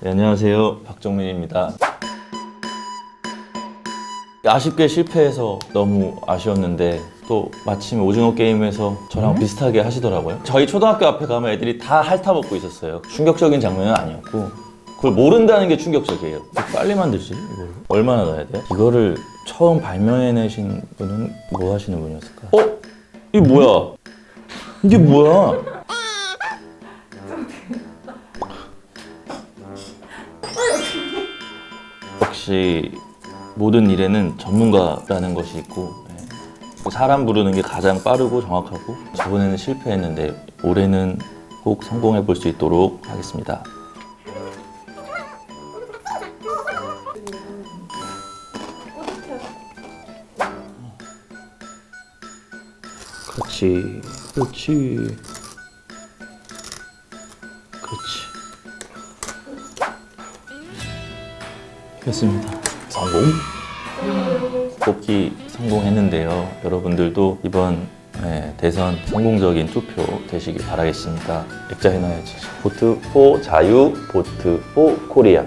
네, 안녕하세요. 박정민입니다. 아쉽게 실패해서 너무 아쉬웠는데 또 마침 오징어 게임에서 저랑 비슷하게 하시더라고요. 저희 초등학교 앞에 가면 애들이 다 핥아먹고 있었어요. 충격적인 장면은 아니었고 그걸 모른다는 게 충격적이에요. 빨리 만들지 이걸 얼마나 넣어야 돼? 이거를 처음 발명해내신 분은 뭐 하시는 분이었을까? 어? 이게 뭐야? 이게 뭐야? 역시 모든 일에는 전문가라는 것이 있고 예. 사람 부르는 게 가장 빠르고 정확하고 저번에는 실패했는데 올해는 꼭 성공해 볼 수 있도록 하겠습니다. 그렇지, 그렇지, 그렇지. 됐습니다. 성공. 뽑기 성공했는데요. 여러분들도 이번 네, 대선 성공적인 투표 되시길 바라겠습니다. 액자 해놔야지. 보트 포 자유, 보트 포 코리아.